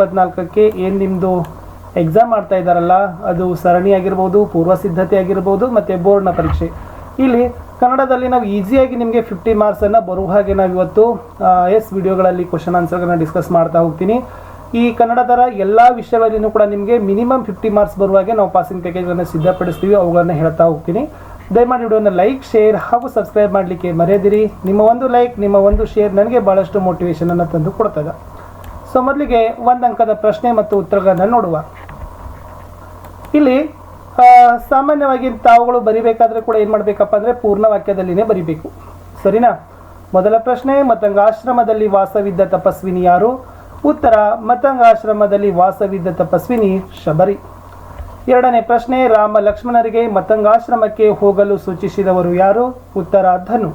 ಇಪ್ಪತ್ನಾಲ್ಕಕ್ಕೆ ಏನು ನಿಮ್ಮದು ಎಕ್ಸಾಮ್ ಮಾಡ್ತಾ ಇದ್ದಾರಲ್ಲ ಅದು ಸರಣಿ ಆಗಿರ್ಬೋದು, ಪೂರ್ವ ಸಿದ್ಧತೆ ಆಗಿರ್ಬೋದು, ಮತ್ತು ಬೋರ್ಡ್ನ ಪರೀಕ್ಷೆ. ಇಲ್ಲಿ ಕನ್ನಡದಲ್ಲಿ ನಾವು ಈಸಿಯಾಗಿ ನಿಮಗೆ ಫಿಫ್ಟಿ ಮಾರ್ಕ್ಸನ್ನು ಬರುವ ಹಾಗೆ ನಾವು ಇವತ್ತು ಎಸ್ ವಿಡಿಯೋಗಳಲ್ಲಿ ಕ್ವಶನ್ ಆನ್ಸರ್ಗಳನ್ನ ಡಿಸ್ಕಸ್ ಮಾಡ್ತಾ ಹೋಗ್ತೀನಿ. ಈ ಕನ್ನಡದರ ಎಲ್ಲ ವಿಷಯಗಳಲ್ಲಿನೂ ಕೂಡ ನಿಮಗೆ ಮಿನಿಮಮ್ ಫಿಫ್ಟಿ ಮಾರ್ಕ್ಸ್ ಬರುವ ಹಾಗೆ ನಾವು ಪಾಸಿಂಗ್ ಪ್ಯಾಕೇಜ್ಗಳನ್ನು ಸಿದ್ಧಪಡಿಸ್ತೀವಿ, ಅವುಗಳನ್ನು ಹೇಳ್ತಾ ಹೋಗ್ತೀನಿ. ದಯಮಾಡಿ ವಿಡಿಯೋನ ಲೈಕ್ ಶೇರ್ ಹಾಗೂ ಸಬ್ಸ್ಕ್ರೈಬ್ ಮಾಡಲಿಕ್ಕೆ ಮರೆಯದಿರಿ. ನಿಮ್ಮ ಒಂದು ಲೈಕ್ ನಿಮ್ಮ ಒಂದು ಶೇರ್ ನನಗೆ ಭಾಳಷ್ಟು ಮೋಟಿವೇಶನನ್ನು ತಂದು ಕೊಡ್ತದೆ. ಸೊ ಮೊದಲಿಗೆ ಒಂದು ಅಂಕದ ಪ್ರಶ್ನೆ ಮತ್ತು ಉತ್ತರಗಳನ್ನು ನೋಡುವ. ಇಲ್ಲಿ ಸಾಮಾನ್ಯವಾಗಿ ತಾವುಗಳು ಬರಿಬೇಕಾದ್ರೆ ಕೂಡ ಏನು ಮಾಡಬೇಕಪ್ಪ ಅಂದರೆ ಪೂರ್ಣ ವಾಕ್ಯದಲ್ಲಿನೇ ಬರಿಬೇಕು. ಸರಿನಾ? ಮೊದಲ ಪ್ರಶ್ನೆ, ಮತಂಗಾಶ್ರಮದಲ್ಲಿ ವಾಸವಿದ್ದ ತಪಸ್ವಿನಿ ಯಾರು? ಉತ್ತರ, ಮತಂಗಾಶ್ರಮದಲ್ಲಿ ವಾಸವಿದ್ದ ತಪಸ್ವಿನಿ ಶಬರಿ. ಎರಡನೇ ಪ್ರಶ್ನೆ, ರಾಮ ಲಕ್ಷ್ಮಣರಿಗೆ ಮತಂಗಾಶ್ರಮಕ್ಕೆ ಹೋಗಲು ಸೂಚಿಸಿದವರು ಯಾರು? ಉತ್ತರ, ಧನು.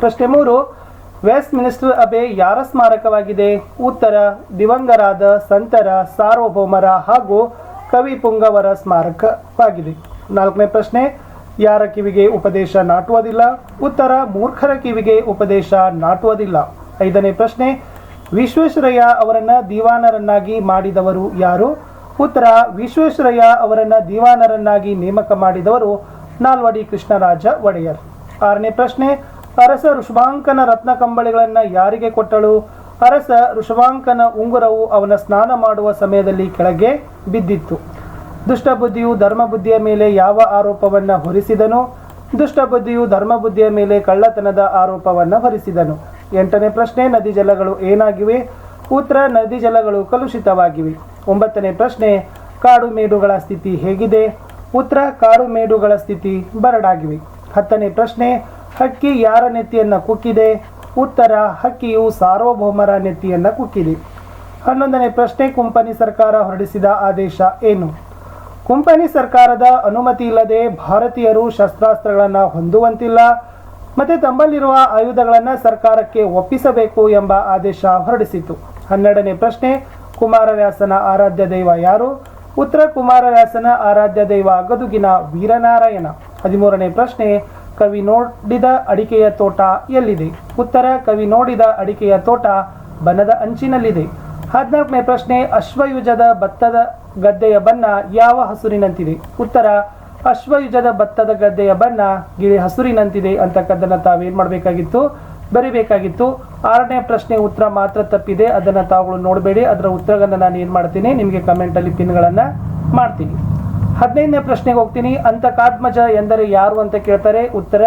ಪ್ರಶ್ನೆ ಮೂರು ವೆಸ್ಟ್ ಮಿನಿಸ್ಟರ್ ಅಬೆ ಯಾರ ಸ್ಮಾರಕವಾಗಿದೆ? ಉತ್ತರ, ದಿವಂಗರಾದ ಸಂತರ, ಸಾರ್ವಭೌಮರ ಹಾಗೂ ಕವಿ ಪುಂಗವರ ಸ್ಮಾರಕವಾಗಿದೆ. ನಾಲ್ಕನೇ ಪ್ರಶ್ನೆ, ಯಾರ ಕಿವಿಗೆ ಉಪದೇಶ ನಾಟುವುದಿಲ್ಲ? ಉತ್ತರ, ಮೂರ್ಖರ ಕಿವಿಗೆ ಉಪದೇಶ ನಾಟುವುದಿಲ್ಲ. ಐದನೇ ಪ್ರಶ್ನೆ, ವಿಶ್ವೇಶ್ವರಯ್ಯ ಅವರನ್ನು ದಿವಾನರನ್ನಾಗಿ ಮಾಡಿದವರು ಯಾರು? ಉತ್ತರ, ವಿಶ್ವೇಶ್ವರಯ್ಯ ಅವರನ್ನು ದಿವಾನರನ್ನಾಗಿ ನೇಮಕ ಮಾಡಿದವರು ನಾಲ್ವಡಿ ಕೃಷ್ಣರಾಜ ಒಡೆಯರ್. ಆರನೇ ಪ್ರಶ್ನೆ ಅರಸ ಋಷಭಾಂಕನ ರತ್ನ ಕಂಬಳಿಗಳನ್ನು ಯಾರಿಗೆ ಕೊಟ್ಟಳು? ಅರಸ ಋಷಭಾಂಕನ ಉಂಗುರವು ಅವನ ಸ್ನಾನ ಮಾಡುವ ಸಮಯದಲ್ಲಿ ಕೆಳಗೆ ಬಿದ್ದಿತ್ತು. ದುಷ್ಟಬುದ್ಧಿಯು ಧರ್ಮಬುದ್ಧಿಯ ಮೇಲೆ ಯಾವ ಆರೋಪವನ್ನು ಹೊರಿಸಿದನು? ದುಷ್ಟಬುದ್ಧಿಯು ಧರ್ಮಬುದ್ಧಿಯ ಮೇಲೆ ಕಳ್ಳತನದ ಆರೋಪವನ್ನು ಹೊರಿಸಿದನು. ಎಂಟನೇ ಪ್ರಶ್ನೆ, ನದಿ ಜಲಗಳು ಏನಾಗಿವೆ? ಉತ್ತರ, ನದಿ ಜಲಗಳು ಕಲುಷಿತವಾಗಿವೆ. ಒಂಬತ್ತನೇ ಪ್ರಶ್ನೆ, ಕಾಡು ಮೇಡುಗಳ ಸ್ಥಿತಿ ಹೇಗಿದೆ? ಉತ್ತರ, ಕಾಡು ಮೇಡುಗಳ ಸ್ಥಿತಿ ಬರಡಾಗಿವೆ. ಹತ್ತನೇ ಪ್ರಶ್ನೆ ಹಕ್ಕಿ ಯಾರ ನೆತ್ತಿಯನ್ನು ಕುಕ್ಕಿದೆ? ಉತ್ತರ, ಹಕ್ಕಿಯು ಸಾರ್ವಭೌಮರ ನೆತ್ತಿಯನ್ನು ಕುಕ್ಕಿದೆ. ಹನ್ನೊಂದನೇ ಪ್ರಶ್ನೆ, ಕುಂಪನಿ ಸರ್ಕಾರ ಹೊರಡಿಸಿದ ಆದೇಶ ಏನು? ಕುಂಪನಿ ಸರ್ಕಾರದ ಅನುಮತಿ ಇಲ್ಲದೆ ಭಾರತೀಯರು ಶಸ್ತ್ರಾಸ್ತ್ರಗಳನ್ನು ಹೊಂದುವಂತಿಲ್ಲ. ಮತ್ತು ತಮ್ಮಲ್ಲಿರುವ ಆಯುಧಗಳನ್ನು ಸರ್ಕಾರಕ್ಕೆ ಒಪ್ಪಿಸಬೇಕು ಎಂಬ ಆದೇಶ ಹೊರಡಿಸಿತು ಹನ್ನೆರಡನೇ ಪ್ರಶ್ನೆ, ಕುಮಾರವ್ಯಾಸನ ಆರಾಧ್ಯ ದೈವ ಯಾರು? ಉತ್ತರ, ಕುಮಾರವ್ಯಾಸನ ಆರಾಧ್ಯ ದೈವ ಗದುಗಿನ ವೀರನಾರಾಯಣ. ಹದಿಮೂರನೇ ಪ್ರಶ್ನೆ ಕವಿ ನೋಡಿದ ಅಡಿಕೆಯ ತೋಟ ಎಲ್ಲಿದೆ? ಉತ್ತರ, ಕವಿ ನೋಡಿದ ಅಡಿಕೆಯ ತೋಟ ಬನದ ಅಂಚಿನಲ್ಲಿದೆ. ಹದಿನಾಲ್ಕನೇ ಪ್ರಶ್ನೆ, ಅಶ್ವಯುಜದ ಭತ್ತದ ಗದ್ದೆಯ ಬಣ್ಣ ಯಾವ ಹಸುರಿನಂತಿದೆ? ಉತ್ತರ, ಅಶ್ವಯುಜದ ಭತ್ತದ ಗದ್ದೆಯ ಬಣ್ಣ ಗಿಳಿ ಹಸುರಿನಂತಿದೆ ಅಂತಕ್ಕದ್ದನ್ನು ತಾವೇನು ಮಾಡಬೇಕಾಗಿತ್ತು? ಬರಿಬೇಕಾಗಿತ್ತು. ಆರನೇ ಪ್ರಶ್ನೆ ಉತ್ತರ ಮಾತ್ರ ತಪ್ಪಿದೆ. ಅದನ್ನು ತಾವುಗಳು ನೋಡಬೇಡಿ. ಅದರ ಉತ್ತರಗಳನ್ನು ನಾನು ಏನು ಮಾಡ್ತೀನಿ? ನಿಮಗೆ ಕಮೆಂಟಲ್ಲಿ ಪಿನ್ಗಳನ್ನು ಮಾಡ್ತೀನಿ. ಹದಿನೈದನೇ ಪ್ರಶ್ನೆಗೆ ಹೋಗ್ತೀನಿ. ಅಂತಕಾತ್ಮಜ ಎಂದರೆ ಯಾರು ಅಂತ ಕೇಳ್ತಾರೆ? ಉತ್ತರ,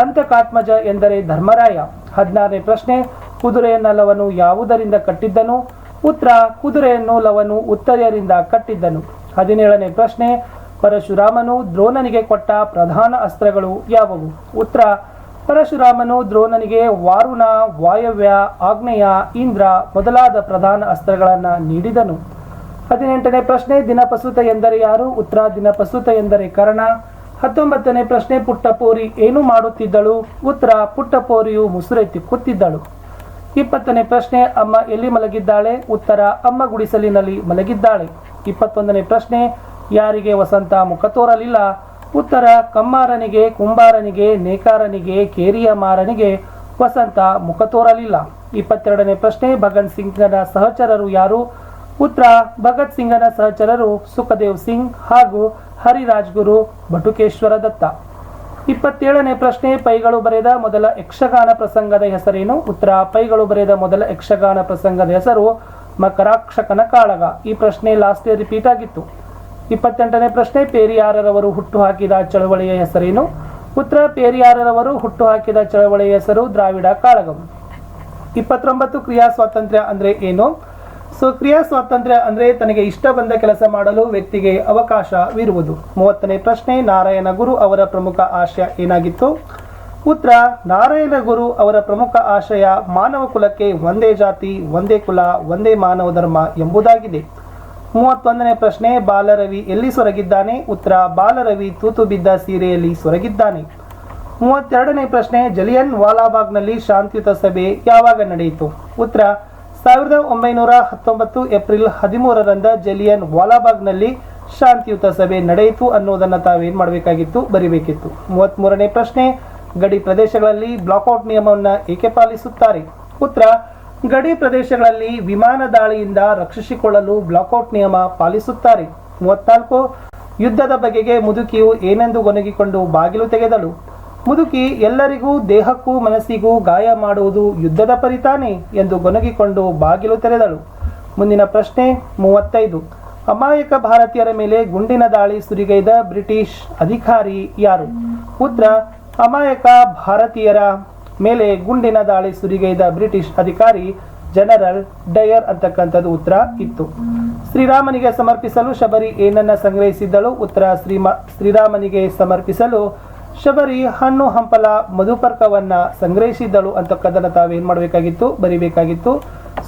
ಅಂತಕಾತ್ಮಜ ಎಂದರೆ ಧರ್ಮರಾಯ. ಹದಿನಾರನೇ ಪ್ರಶ್ನೆ ಕುದುರೆಯನ್ನ ಲವನು ಯಾವುದರಿಂದ ಕಟ್ಟಿದ್ದನು? ಉತ್ತರ ಕುದುರೆಯನ್ನು ಲವನು ಉತ್ತರೆಯರಿಂದ ಕಟ್ಟಿದ್ದನು. ಹದಿನೇಳನೇ ಪ್ರಶ್ನೆ, ಪರಶುರಾಮನು ದ್ರೋಣನಿಗೆ ಕೊಟ್ಟ ಪ್ರಧಾನ ಅಸ್ತ್ರಗಳು ಯಾವುವು? ಉತ್ತರ, ಪರಶುರಾಮನು ದ್ರೋಣನಿಗೆ ವಾರುಣ, ವಾಯವ್ಯ, ಆಗ್ನೇಯ, ಇಂದ್ರ ಮೊದಲಾದ ಪ್ರಧಾನ ಅಸ್ತ್ರಗಳನ್ನು ನೀಡಿದನು. ಹದಿನೆಂಟನೇ ಪ್ರಶ್ನೆ ದಿನಪಸುತ ಎಂದರೆ ಯಾರು? ಉತ್ತರ ದಿನಪಸುತ ಎಂದರೆ ಕರ್ಣ. ಹತ್ತೊಂಬತ್ತನೇ ಪ್ರಶ್ನೆ, ಪುಟ್ಟಪೋರಿ ಏನು ಮಾಡುತ್ತಿದ್ದಳು? ಉತ್ತರ, ಪುಟ್ಟಪೋರಿಯು ಮುಸುರೆತ್ತಿ ಕೂತಿದ್ದಳು. ಇಪ್ಪತ್ತನೇ ಪ್ರಶ್ನೆ, ಅಮ್ಮ ಎಲ್ಲಿ ಮಲಗಿದ್ದಾಳೆ? ಉತ್ತರ, ಅಮ್ಮ ಗುಡಿಸಲಿನಲ್ಲಿ ಮಲಗಿದ್ದಾಳೆ. ಇಪ್ಪತ್ತೊಂದನೇ ಪ್ರಶ್ನೆ, ಯಾರಿಗೆ ವಸಂತ ಮುಖ ತೋರಲಿಲ್ಲ? ಉತ್ತರ, ಕಮ್ಮಾರನಿಗೆ, ಕುಂಬಾರನಿಗೆ, ನೇಕಾರನಿಗೆ, ಕೇರಿಯ ಮಾರನಿಗೆ ವಸಂತ ಮುಖ ತೋರಲಿಲ್ಲ. ಇಪ್ಪತ್ತೆರಡನೇ ಪ್ರಶ್ನೆ, ಭಗನ್ ಸಿಂಗ್ನ ಸಹಚರರು ಯಾರು? ಉತ್ತರ ಭಗತ್ ಸಿಂಗನ ಸಹಚರರು ಸುಖದೇವ್ ಸಿಂಗ್ ಹಾಗೂ ಹರಿರಾಜ್ಗುರು ಬಟುಕೇಶ್ವರ ದತ್ತ. ಇಪ್ಪತ್ತೇಳನೇ ಪ್ರಶ್ನೆ ಪೈಗಳು ಬರೆದ ಮೊದಲ ಯಕ್ಷಗಾನ ಪ್ರಸಂಗದ ಹೆಸರೇನು? ಉತ್ತರ, ಪೈಗಳು ಬರೆದ ಮೊದಲ ಯಕ್ಷಗಾನ ಪ್ರಸಂಗದ ಹೆಸರು ಮಕರಾಕ್ಷಕನ ಕಾಳಗ. ಈ ಪ್ರಶ್ನೆ ಲಾಸ್ಟ್ ಇಯರ್ ರಿಪೀಟ್ ಆಗಿತ್ತು. ಇಪ್ಪತ್ತೆಂಟನೇ ಪ್ರಶ್ನೆ ಪೇರಿಯಾರರವರು ಹುಟ್ಟು ಹಾಕಿದ ಚಳವಳಿಯ ಹೆಸರೇನು? ಉತ್ತರ, ಪೇರಿಯಾರರವರು ಹುಟ್ಟು ಹಾಕಿದ ಚಳವಳಿಯ ಹೆಸರು ದ್ರಾವಿಡ ಕಾಳಗಂ. ಇಪ್ಪತ್ತೊಂಬತ್ತು ಕ್ರಿಯಾ ಸ್ವಾತಂತ್ರ್ಯ ಅಂದ್ರೆ ಏನು? ಸೊ ಕ್ರಿಯಾ ಸ್ವಾತಂತ್ರ್ಯ ಅಂದ್ರೆ ತನಗೆ ಇಷ್ಟ ಬಂದ ಕೆಲಸ ಮಾಡಲು ವ್ಯಕ್ತಿಗೆ ಅವಕಾಶವಿರುವುದು. ಮೂವತ್ತನೇ ಪ್ರಶ್ನೆ, ನಾರಾಯಣ ಗುರು ಅವರ ಪ್ರಮುಖ ಆಶಯ ಏನಾಗಿತ್ತು? ಉತ್ತರ, ನಾರಾಯಣ ಗುರು ಅವರ ಪ್ರಮುಖ ಆಶಯ ಮಾನವ ಕುಲಕ್ಕೆ ಒಂದೇ ಜಾತಿ, ಒಂದೇ ಕುಲ, ಒಂದೇ ಮಾನವ ಧರ್ಮ ಎಂಬುದಾಗಿದೆ. ಮೂವತ್ತೊಂದನೇ ಪ್ರಶ್ನೆ, ಬಾಲರವಿ ಎಲ್ಲಿ ಸೊರಗಿದ್ದಾನೆ? ಉತ್ತರ, ಬಾಲರವಿ ತೂತು ಬಿದ್ದ ಸೀರೆಯಲ್ಲಿ ಸೊರಗಿದ್ದಾನೆ. ಮೂವತ್ತೆರಡನೇ ಪ್ರಶ್ನೆ, ಜಲಿಯನ್ ವಾಲಾಬಾಗ್ನಲ್ಲಿ ಶಾಂತಿಯುತ ಸಭೆ ಯಾವಾಗ ನಡೆಯಿತು? ಉತ್ತರ ಸಾವಿರದ ಒಂಬೈನೂರ ಹತ್ತೊಂಬತ್ತು ಏಪ್ರಿಲ್ ಹದಿಮೂರರಂದ ಜಲಿಯನ್ ವಾಲಾಬಾಗ್ನಲ್ಲಿ ಶಾಂತಿಯುತ ಸಭೆ ನಡೆಯಿತು ಅನ್ನೋದನ್ನು ತಾವೇನು ಮಾಡಬೇಕಾಗಿತ್ತು? ಬರಿಬೇಕಿತ್ತು. ಮೂವತ್ತ್ಮೂರನೇ ಪ್ರಶ್ನೆ, ಗಡಿ ಪ್ರದೇಶಗಳಲ್ಲಿ ಬ್ಲಾಕ್ಔಟ್ ನಿಯಮವನ್ನು ಏಕೆ ಪಾಲಿಸುತ್ತಾರೆ? ಉತ್ತರ, ಗಡಿ ಪ್ರದೇಶಗಳಲ್ಲಿ ವಿಮಾನ ದಾಳಿಯಿಂದ ರಕ್ಷಿಸಿಕೊಳ್ಳಲು ಬ್ಲಾಕ್ಔಟ್ ನಿಯಮ ಪಾಲಿಸುತ್ತಾರೆ. ಮೂವತ್ತ್ನಾಲ್ಕು ಯುದ್ಧದ ಬಗೆಗೆ ಮುದುಕಿಯು ಏನೆಂದು ಒನಗಿಕೊಂಡು ಬಾಗಿಲು ತೆಗೆದಳು? ಮುದುಕಿ ಎಲ್ಲರಿಗೂ, ದೇಹಕ್ಕೂ, ಮನಸ್ಸಿಗೂ ಗಾಯ ಮಾಡುವುದು ಯುದ್ಧದ ಪರಿತಾನೆ ಎಂದು ಗೊನಗಿಕೊಂಡು ಬಾಗಿಲು ತೆರೆದಳು. ಮುಂದಿನ ಪ್ರಶ್ನೆ ಮೂವತ್ತೈದು. ಅಮಾಯಕ ಭಾರತೀಯರ ಮೇಲೆ ಗುಂಡಿನ ದಾಳಿ ಸುರಿಗೈದ ಬ್ರಿಟಿಷ್ ಅಧಿಕಾರಿ ಯಾರು? ಉತ್ತರ ಅಮಾಯಕ ಭಾರತೀಯರ ಮೇಲೆ ಗುಂಡಿನ ದಾಳಿ ಸುರಿಗೈದ ಬ್ರಿಟಿಷ್ ಅಧಿಕಾರಿ ಜನರಲ್ ಡಯರ್ ಅಂತಕ್ಕಂಥದ್ದು ಉತ್ತರ ಇತ್ತು. ಶ್ರೀರಾಮನಿಗೆ ಸಮರ್ಪಿಸಲು ಶಬರಿ ಏನನ್ನ ಸಂಗ್ರಹಿಸಿದ್ದಳು? ಉತ್ತರ, ಶ್ರೀಮ, ಶ್ರೀರಾಮನಿಗೆ ಸಮರ್ಪಿಸಲು ಶಬರಿ ಹಣ್ಣು ಹಂಪಲ ಮಧುಪರ್ಕವನ್ನ ಸಂಗ್ರಹಿಸಿದ್ದಳು ಕದನ ತಾವೇನ್ ಮಾಡಬೇಕಾಗಿತ್ತು? ಬರಿಬೇಕಾಗಿತ್ತು.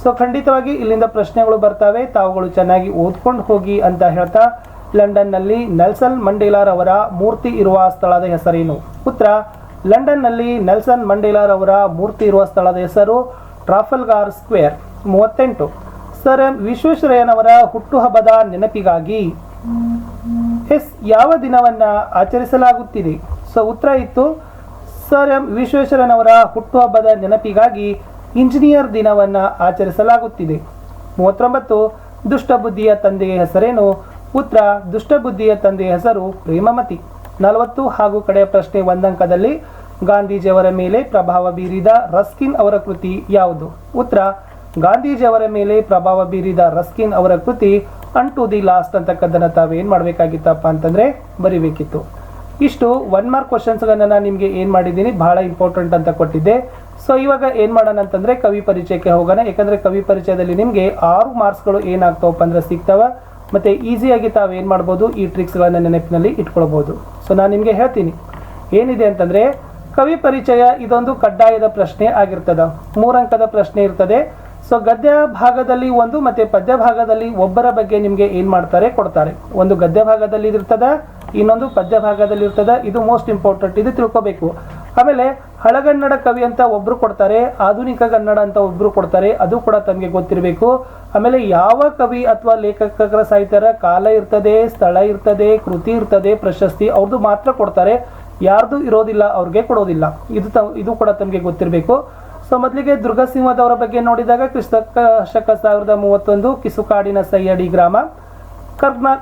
ಸೊ ಖಂಡಿತವಾಗಿ ಇಲ್ಲಿಂದ ಪ್ರಶ್ನೆಗಳು ಬರ್ತವೆ. ತಾವುಗಳು ಚೆನ್ನಾಗಿ ಓದ್ಕೊಂಡು ಹೋಗಿ ಅಂತ ಹೇಳ್ತಾ ಲಂಡನ್ನಲ್ಲಿ ನೆಲ್ಸನ್ ಮಂಡೇಲಾರವರ ಮೂರ್ತಿ ಇರುವ ಸ್ಥಳದ ಹೆಸರೇನು? ಉತ್ತರ, ಲಂಡನ್ನಲ್ಲಿ ನೆಲ್ಸನ್ ಮಂಡೇಲಾರವರ ಮೂರ್ತಿ ಇರುವ ಸ್ಥಳದ ಹೆಸರು ಟ್ರಾಫಲ್ಗಾರ್ ಸ್ಕ್ವೇರ್. ಮೂವತ್ತೆಂಟು, ಸರ್ ಎಂ ವಿಶ್ವೇಶ್ವರಯ್ಯನವರ ಹುಟ್ಟುಹಬ್ಬದ ನೆನಪಿಗಾಗಿ ಎಸ್ ಯಾವ ದಿನವನ್ನ ಆಚರಿಸಲಾಗುತ್ತಿದೆ? ಸೊ ಉತ್ತರ ಇತ್ತು. ಸರ್ ಎಂ ವಿಶ್ವೇಶ್ವರನವರ ಹುಟ್ಟುಹಬ್ಬದ ನೆನಪಿಗಾಗಿ ಇಂಜಿನಿಯರ್ ದಿನವನ್ನ ಆಚರಿಸಲಾಗುತ್ತಿದೆ. ಮೂವತ್ತೊಂಬತ್ತು, ದುಷ್ಟಬುದ್ಧಿಯ ತಂದೆಯ ಹೆಸರೇನು? ಉತ್ತರ, ದುಷ್ಟಬುದ್ಧಿಯ ತಂದೆಯ ಹೆಸರು ಪ್ರೇಮಮತಿ. ನಲವತ್ತು ಹಾಗೂ ಕಡೆಯ ಪ್ರಶ್ನೆ ಒಂದಂಕದಲ್ಲಿ ಗಾಂಧೀಜಿಯವರ ಮೇಲೆ ಪ್ರಭಾವ ಬೀರಿದ ರಸ್ಕಿನ್ ಅವರ ಕೃತಿ ಯಾವುದು? ಉತ್ತರ, ಗಾಂಧೀಜಿಯವರ ಮೇಲೆ ಪ್ರಭಾವ ಬೀರಿದ ರಸ್ಕಿನ್ ಅವರ ಕೃತಿ ಅಂಟು ದಿ ಲಾಸ್ಟ್ ಅಂತಕ್ಕದ್ದನ್ನು ತಾವೇನ್ ಮಾಡಬೇಕಾಗಿತ್ತಪ್ಪ ಅಂತಂದ್ರೆ ಬರಿಬೇಕಿತ್ತು. ಇಷ್ಟು ಒನ್ ಮಾರ್ಕ್ ಕ್ವಶನ್ಸ್ಗಳನ್ನ ನಾನು ನಿಮಗೆ ಏನು ಮಾಡಿದ್ದೀನಿ, ಬಹಳ ಇಂಪಾರ್ಟೆಂಟ್ ಅಂತ ಕೊಟ್ಟಿದ್ದೆ. ಸೊ ಇವಾಗ ಏನು ಮಾಡೋಣ ಅಂತಂದರೆ ಕವಿ ಪರಿಚಯಕ್ಕೆ ಹೋಗೋಣ. ಯಾಕಂದರೆ ಕವಿ ಪರಿಚಯದಲ್ಲಿ ನಿಮಗೆ ಆರು ಮಾರ್ಕ್ಸ್ಗಳು ಏನಾಗ್ತಾವಪ್ಪ ಅಂದ್ರೆ ಸಿಗ್ತಾವ. ಮತ್ತು ಈಸಿಯಾಗಿ ತಾವು ಏನು ಮಾಡ್ಬೋದು, ಈ ಟ್ರಿಕ್ಸ್ಗಳನ್ನ ನೆನಪಿನಲ್ಲಿ ಇಟ್ಕೊಳ್ಬೋದು. ಸೊ ನಾನು ನಿಮಗೆ ಹೇಳ್ತೀನಿ. ಏನಿದೆ ಅಂತಂದರೆ, ಕವಿ ಪರಿಚಯ ಇದೊಂದು ಕಡ್ಡಾಯದ ಪ್ರಶ್ನೆ ಆಗಿರ್ತದ. ಮೂರಂಕದ ಪ್ರಶ್ನೆ ಇರ್ತದೆ. ಸೊ ಗದ್ಯ ಭಾಗದಲ್ಲಿ ಒಂದು ಮತ್ತು ಪದ್ಯ ಭಾಗದಲ್ಲಿ ಒಬ್ಬರ ಬಗ್ಗೆ ನಿಮಗೆ ಏನು ಮಾಡ್ತಾರೆ, ಕೊಡ್ತಾರೆ. ಒಂದು ಗದ್ಯ ಭಾಗದಲ್ಲಿ ಇರ್ತದ ಇನ್ನೊಂದು ಪದ್ಯ ಭಾಗದಲ್ಲಿ ಇರ್ತದ ಇದು ಮೋಸ್ಟ್ ಇಂಪಾರ್ಟೆಂಟ್ ಇದು ತಿಳ್ಕೋಬೇಕು. ಆಮೇಲೆ ಹಳಗನ್ನಡ ಕವಿ ಅಂತ ಒಬ್ರು ಕೊಡ್ತಾರೆ, ಆಧುನಿಕ ಕನ್ನಡ ಅಂತ ಒಬ್ರು ಕೊಡ್ತಾರೆ, ಅದು ಕೂಡ ತಮಗೆ ಗೊತ್ತಿರಬೇಕು. ಆಮೇಲೆ ಯಾವ ಕವಿ ಅಥವಾ ಲೇಖಕರ ಸಾಹಿತ್ಯರ ಕಾಲ ಇರ್ತದೆ, ಸ್ಥಳ ಇರ್ತದೆ, ಕೃತಿ ಇರ್ತದೆ, ಪ್ರಶಸ್ತಿ ಅವ್ರದ್ದು ಮಾತ್ರ ಕೊಡ್ತಾರೆ. ಯಾರ್ದು ಇರೋದಿಲ್ಲ ಅವ್ರಿಗೆ ಕೊಡೋದಿಲ್ಲ. ಇದು ತ, ಇದು ಕೂಡ ತಮಗೆ ಗೊತ್ತಿರಬೇಕು. ಸೊ ಮೊದಲಿಗೆ ದುರ್ಗಸಿಂಹದವರ ಬಗ್ಗೆ ನೋಡಿದಾಗ ಕ್ರಿಸ್ತಕ ಶಕ ಸಾವಿರದ ಮೂವತ್ತೊಂದು ಕಿಸುಕಾಡಿನ ಸೈಯಡಿ ಗ್ರಾಮ. ಕರ್ನಾ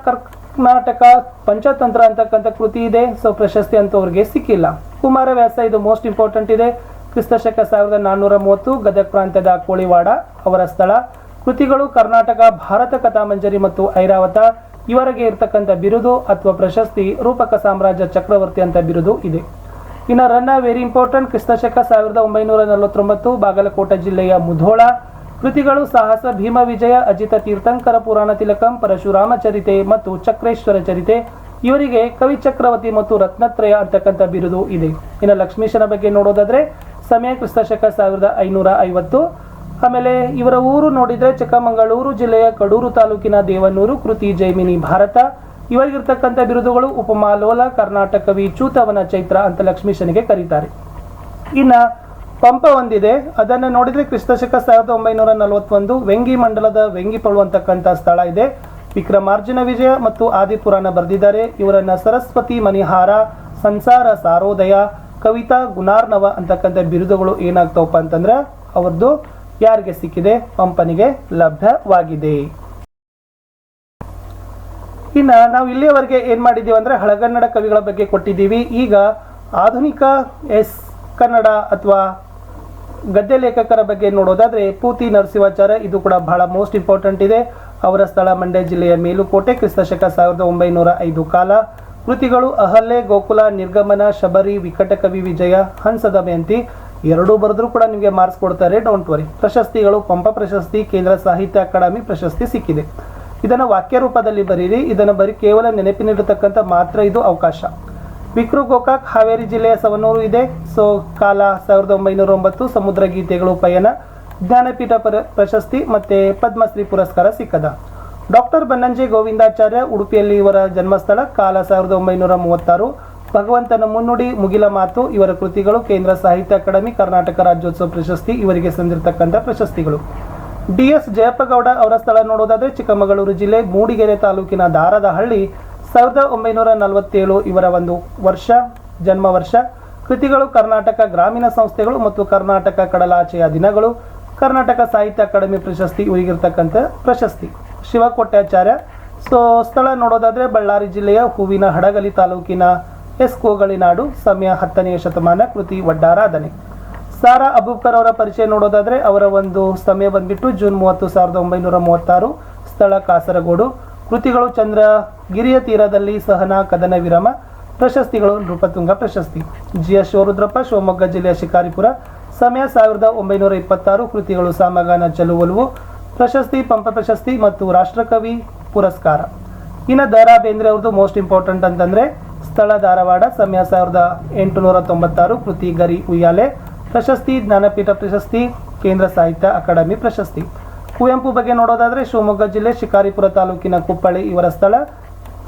ಕರ್ನಾಟಕ ಪಂಚತಂತ್ರ ಅಂತಕ್ಕಂಥ ಕೃತಿ ಇದೆ. ಸೊ ಪ್ರಶಸ್ತಿ ಅಂತ ಅವ್ರಿಗೆ ಸಿಕ್ಕಿಲ್ಲ ಕುಮಾರವ್ಯಾಸ ಇದು ಮೋಸ್ಟ್ ಇಂಪಾರ್ಟೆಂಟ್ ಇದೆ. ಕ್ರಿಸ್ತಶಕ ಸಾವಿರದ ನಾನ್ನೂರ ಮೂವತ್ತು ಗದಗ ಪ್ರಾಂತ್ಯದ ಕೋಳಿವಾಡ ಅವರ ಸ್ಥಳ. ಕೃತಿಗಳು ಕರ್ನಾಟಕ, ಭಾರತ ಕಥಾಮಂಜರಿ ಮತ್ತು ಐರಾವತ. ಇವರಿಗೆ ಇರತಕ್ಕಂಥ ಬಿರುದು ಅಥವಾ ಪ್ರಶಸ್ತಿ ರೂಪಕ ಸಾಮ್ರಾಜ್ಯ ಚಕ್ರವರ್ತಿ ಅಂತ ಬಿರುದು ಇದೆ. ಇನ್ನು ರನ್ನ ವೆರಿ ಇಂಪಾರ್ಟೆಂಟ್ ಕ್ರಿಸ್ತಶಕ ಸಾವಿರದ ಒಂಬೈನೂರ ನಲವತ್ತೊಂಬತ್ತು ಬಾಗಲಕೋಟೆ ಜಿಲ್ಲೆಯ ಮುಧೋಳ. ಕೃತಿಗಳು ಸಾಹಸ, ಭೀಮ, ವಿಜಯ, ಅಜಿತ ತೀರ್ಥಂಕರ, ಪುರಾಣ ತಿಲಕಂ, ಪರಶುರಾಮ ಚರಿತೆ ಮತ್ತು ಚಕ್ರೇಶ್ವರ ಚರಿತೆ. ಇವರಿಗೆ ಕವಿ ಚಕ್ರವರ್ತಿ ಮತ್ತು ರತ್ನತ್ರಯ ಅಂತಕ್ಕಂಥ ಬಿರುದು ಇದೆ. ಇನ್ನು ಲಕ್ಷ್ಮೀಶನ ಬಗ್ಗೆ ನೋಡೋದಾದ್ರೆ, ಸಮಯ ಕ್ರಿಸ್ತಶಕ ಸಾವಿರದ ಐನೂರ ಐವತ್ತು. ಆಮೇಲೆ ಇವರ ಊರು ನೋಡಿದ್ರೆ ಚಿಕ್ಕಮಗಳೂರು ಜಿಲ್ಲೆಯ ಕಡೂರು ತಾಲೂಕಿನ ದೇವನೂರು, ಕೃತಿ ಜೈಮಿನಿ ಭಾರತ. ಇವರಿಗಿರ್ತಕ್ಕಂಥ ಬಿರುದುಗಳು ಉಪಮಾಲೋಲ ಕರ್ನಾಟಕ ಕವಿ ಚೂತವನ ಚೈತ್ರ ಅಂತ ಲಕ್ಷ್ಮೀಶನಿಗೆ ಕರೀತಾರೆ. ಇನ್ನ ಪಂಪ ಒಂದಿದೆ. ಅದನ್ನು ನೋಡಿದ್ರೆ ಕ್ರಿಸ್ತಶಕ ಸಾವಿರದ ಒಂಬೈನೂರ ನಲವತ್ತೊಂದು ವೆಂಗಿ ಮಂಡಲದ ವೆಂಗಿಪಳು ಅಂತಕ್ಕಂಥ ಸ್ಥಳ ಇದೆ. ವಿಕ್ರಮಾರ್ಜುನ ವಿಜಯ ಮತ್ತು ಆದಿಪುರಾಣ ಬರೆದಿದ್ದಾರೆ. ಇವರನ್ನ ಸರಸ್ವತಿ ಮಣಿಹಾರ, ಸಂಸಾರ ಸಾರೋದಯ, ಕವಿತಾ ಗುಣಾರ್ನವ ಅಂತಕ್ಕಂಥ ಬಿರುದುಗಳು ಏನಾಗ್ತಾವಪ್ಪ ಅಂತಂದ್ರೆ ಅವ್ರದ್ದು ಯಾರಿಗೆ ಸಿಕ್ಕಿದೆ? ಪಂಪನಿಗೆ ಲಭ್ಯವಾಗಿದೆ. ಇನ್ನ ನಾವು ಇಲ್ಲಿಯವರೆಗೆ ಏನ್ ಮಾಡಿದ್ದೀವಿ ಅಂದ್ರೆ ಹಳಗನ್ನಡ ಕವಿಗಳ ಬಗ್ಗೆ ಕೊಟ್ಟಿದ್ದೀವಿ. ಈಗ ಆಧುನಿಕ ಎಸ್ ಕನ್ನಡ ಅಥವಾ ಗದ್ಯ ಲೇಖಕರ ಬಗ್ಗೆ ನೋಡೋದಾದ್ರೆ ಪೂತಿ ನರಸಿಂಹಾಚಾರ್ಯ, ಇದು ಕೂಡ ಬಹಳ ಮೋಸ್ಟ್ ಇಂಪಾರ್ಟೆಂಟ್ ಇದೆ. ಅವರ ಸ್ಥಳ ಮಂಡ್ಯ ಜಿಲ್ಲೆಯ ಮೇಲುಕೋಟೆ ಕ್ರಿಸ್ತಶಕ ಸಾವಿರದ ಒಂಬೈನೂರ ಐದು ಕಾಲ. ಕೃತಿಗಳು ಅಹಲ್ಲೆ ಗೋಕುಲ, ನಿರ್ಗಮನ, ಶಬರಿ ವಿಕಟ ಕವಿ ವಿಜಯ, ಹಂಸದ ಮೇಂತಿ ಎರಡೂ ಬರೆದ್ರೂ ಕೂಡ ನಿಮಗೆ ಮಾರ್ಕ್ಸ್ ಕೊಡ್ತಾರೆ. ಡೋಂಟ್ ವರಿ ಪ್ರಶಸ್ತಿಗಳು, ಪಂಪ ಪ್ರಶಸ್ತಿ, ಕೇಂದ್ರ ಸಾಹಿತ್ಯ ಅಕಾಡೆಮಿ ಪ್ರಶಸ್ತಿ ಸಿಕ್ಕಿದೆ. ಇದನ್ನು ವಾಕ್ಯ ರೂಪದಲ್ಲಿ ಬರೀರಿ. ಇದನ್ನು ಬರೀ ಕೇವಲ ನೆನಪಿನಿರತಕ್ಕಂಥ ಮಾತ್ರ ಇದು ಅವಕಾಶ. ವಿಕ್ರು ಗೋಕಾಕ್ ಹಾವೇರಿ ಜಿಲ್ಲೆಯ ಸವನೂರು ಇದೆ. ಸೊ, ಕಾಲ ಸಾವಿರದ ಒಂಬೈನೂರ ಒಂಬತ್ತು ಸಮುದ್ರ ಗೀತೆಗಳು ಪಯಣ ಜ್ಞಾನಪೀಠ ಪರ, ಪ್ರಶಸ್ತಿ ಮತ್ತೆ ಪದ್ಮಶ್ರೀ ಪುರಸ್ಕಾರ ಸಿಕ್ಕದ. ಡಾಕ್ಟರ್ ಬನ್ನಂಜೆ ಗೋವಿಂದಾಚಾರ್ಯ ಉಡುಪಿಯಲ್ಲಿ ಇವರ ಜನ್ಮಸ್ಥಳ, ಕಾಲ ಸಾವಿರದ ಒಂಬೈನೂರ ಮೂವತ್ತಾರು. ಭಗವಂತನ ಮುನ್ನುಡಿ, ಮುಗಿಲ ಮಾತು, ಇವರ ಕೃತಿಗಳು ಕೇಂದ್ರ ಸಾಹಿತ್ಯ ಅಕಾಡೆಮಿ, ಕರ್ನಾಟಕ ರಾಜ್ಯೋತ್ಸವ ಪ್ರಶಸ್ತಿ, ಇವರಿಗೆ ಸಂದಿರತಕ್ಕಂಥ ಪ್ರಶಸ್ತಿಗಳು. ಡಿ ಎಸ್ ಜಯಪ್ಪಗೌಡ ಅವರ ಸ್ಥಳ ನೋಡೋದಾದ್ರೆ ಚಿಕ್ಕಮಗಳೂರು ಜಿಲ್ಲೆ, ಮೂಡಿಗೆರೆ ತಾಲೂಕಿನ ದಾರದಹಳ್ಳಿ. ಸಾವಿರದ ಒಂಬೈನೂರ ನಲವತ್ತೇಳು ಇವರ ಒಂದು ವರ್ಷ, ಜನ್ಮ ವರ್ಷ. ಕೃತಿಗಳು ಕರ್ನಾಟಕ ಗ್ರಾಮೀಣ ಸಂಸ್ಥೆಗಳು ಮತ್ತು ಕರ್ನಾಟಕ ಕಡಲಾಚೆಯ ದಿನಗಳು. ಕರ್ನಾಟಕ ಸಾಹಿತ್ಯ ಅಕಾಡೆಮಿ ಪ್ರಶಸ್ತಿ ಇವರಿಗಿರ್ತಕ್ಕಂಥ ಪ್ರಶಸ್ತಿ. ಶಿವಕೋಟ್ಯಾಚಾರ್ಯ. ಸೊ, ಸ್ಥಳ ನೋಡೋದಾದ್ರೆ ಬಳ್ಳಾರಿ ಜಿಲ್ಲೆಯ ಹೂವಿನ ಹಡಗಲಿ ತಾಲೂಕಿನ ಎಸ್ ಕೋಗಳಿನಾಡು ಸಮಯ ಹತ್ತನೆಯ ಶತಮಾನ, ಕೃತಿ ಒಡ್ಡಾರಾಧನೆ ಸಾರಾ ಅಬೂಬ್ಕರ್ ಅವರ ಪರಿಚಯ ನೋಡೋದಾದ್ರೆ ಅವರ ಒಂದು ಸಮಯ ಬಂದ್ಬಿಟ್ಟು ಜೂನ್ ಮೂವತ್ತು, ಸಾವಿರದ ಒಂಬೈನೂರ ಮೂವತ್ತಾರು, ಸ್ಥಳ ಕಾಸರಗೋಡು. ಕೃತಿಗಳು ಚಂದ್ರ ಗಿರಿಯ ತೀರದಲ್ಲಿ ಸಹನ ಕದನ ವಿರಮ, ಪ್ರಶಸ್ತಿಗಳು ನೃಪತುಂಗ ಪ್ರಶಸ್ತಿ. ಜಿ ಎಸ್ ಶಿವರುದ್ರಪ್ಪ, ಶಿವಮೊಗ್ಗ ಜಿಲ್ಲೆಯ ಶಿಕಾರಿಪುರ, ಸಮಯ ಸಾವಿರದ ಒಂಬೈನೂರ ಇಪ್ಪತ್ತಾರು ಕೃತಿಗಳು ಸಾಮಗಾನ ಚಲುವಲುವು ಪ್ರಶಸ್ತಿ, ಪಂಪ ಪ್ರಶಸ್ತಿ ಮತ್ತು ರಾಷ್ಟ್ರಕವಿ ಪುರಸ್ಕಾರ. ಇನ್ನು ದ ಬೇಂದ್ರೆ ಅವ್ರದ್ದು ಮೋಸ್ಟ್ ಇಂಪಾರ್ಟೆಂಟ್ ಅಂತಂದ್ರೆ ಸ್ಥಳ ಧಾರವಾಡ, ಸಮಯ ಸಾವಿರದ ಎಂಟುನೂರ ತೊಂಬತ್ತಾರು ಕೃತಿ ಗರಿ ಉಯ್ಯಾಲೆ, ಪ್ರಶಸ್ತಿ, ಜ್ಞಾನಪೀಠ ಪ್ರಶಸ್ತಿ, ಕೇಂದ್ರ ಸಾಹಿತ್ಯ ಅಕಾಡೆಮಿ ಪ್ರಶಸ್ತಿ. ಕುವೆಂಪು ಬಗ್ಗೆ ನೋಡೋದಾದ್ರೆ ಶಿವಮೊಗ್ಗ ಜಿಲ್ಲೆ ಶಿಕಾರಿಪುರ ತಾಲೂಕಿನ ಕುಪ್ಪಳ್ಳಿ ಇವರ ಸ್ಥಳ.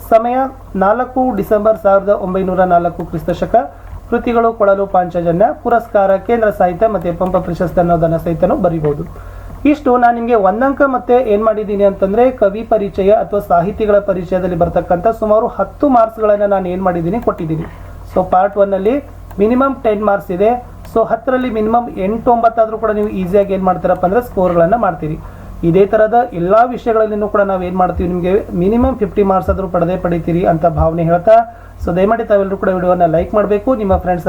ಸಮಯ ನಾಲ್ಕು ಡಿಸೆಂಬರ್ ಸಾವಿರದ ಒಂಬೈನೂರ ನಾಲ್ಕು ಕ್ರಿಸ್ತಶಕ ಕೃತಿಗಳು ಕೊಳಲು ಪಾಂಚಜನ್ಯ, ಪುರಸ್ಕಾರ, ಕೇಂದ್ರ ಸಾಹಿತ್ಯ ಮತ್ತು ಪಂಪ ಪ್ರಶಸ್ತಿ ಅನ್ನೋದನ್ನ ಸಹಿತನೂ ಬರಿಬಹುದು ಇಷ್ಟು ನಾನು ನಿಮಗೆ ಒಂದಂಕ ಮತ್ತೆ ಏನು ಮಾಡಿದ್ದೀನಿ ಅಂತಂದ್ರೆ ಕವಿ ಪರಿಚಯ ಅಥವಾ ಸಾಹಿತಿಗಳ ಪರಿಚಯದಲ್ಲಿ ಬರ್ತಕ್ಕಂಥ ಸುಮಾರು ಹತ್ತು ಮಾರ್ಕ್ಸ್ಗಳನ್ನು ನಾನು ಏನು ಮಾಡಿದ್ದೀನಿ ಕೊಟ್ಟಿದ್ದೀನಿ. ಸೊ ಪಾರ್ಟ್ ಒನ್ನಲ್ಲಿ ಮಿನಿಮಮ್ ಟೆನ್ ಮಾರ್ಕ್ಸ್ ಇದೆ. ಸೊ ಹತ್ತರಲ್ಲಿ ಮಿನಿಮಮ್ ಎಂಟು ಒಂಬತ್ತಾದರೂ ಕೂಡ ನೀವು ಈಸಿಯಾಗಿ ಏನು ಮಾಡ್ತೀರಪ್ಪ ಅಂದರೆ ಸ್ಕೋರ್ಗಳನ್ನು ಮಾಡ್ತೀರಿ. ಇದೇ ಥರದ ಎಲ್ಲ ವಿಷಯಗಳಲ್ಲಿನೂ ಕೂಡ ನಾವು ಏನು ಮಾಡ್ತೀವಿ ನಿಮಗೆ ಮಿನಿಮಮ್ ಫಿಫ್ಟಿ ಮಾರ್ಕ್ಸ್ ಆದರೂ ಪಡೆದೇ ಪಡಿತೀರಿ ಅಂತ ಭಾವನೆ ಹೇಳ್ತಾ, ಸೊ ದಯಮಾಡಿ ತಾವೆಲ್ಲರೂ ಕೂಡ ವಿಡಿಯೋನ ಲೈಕ್ ಮಾಡಬೇಕು. ನಿಮ್ಮ ಫ್ರೆಂಡ್ಸ್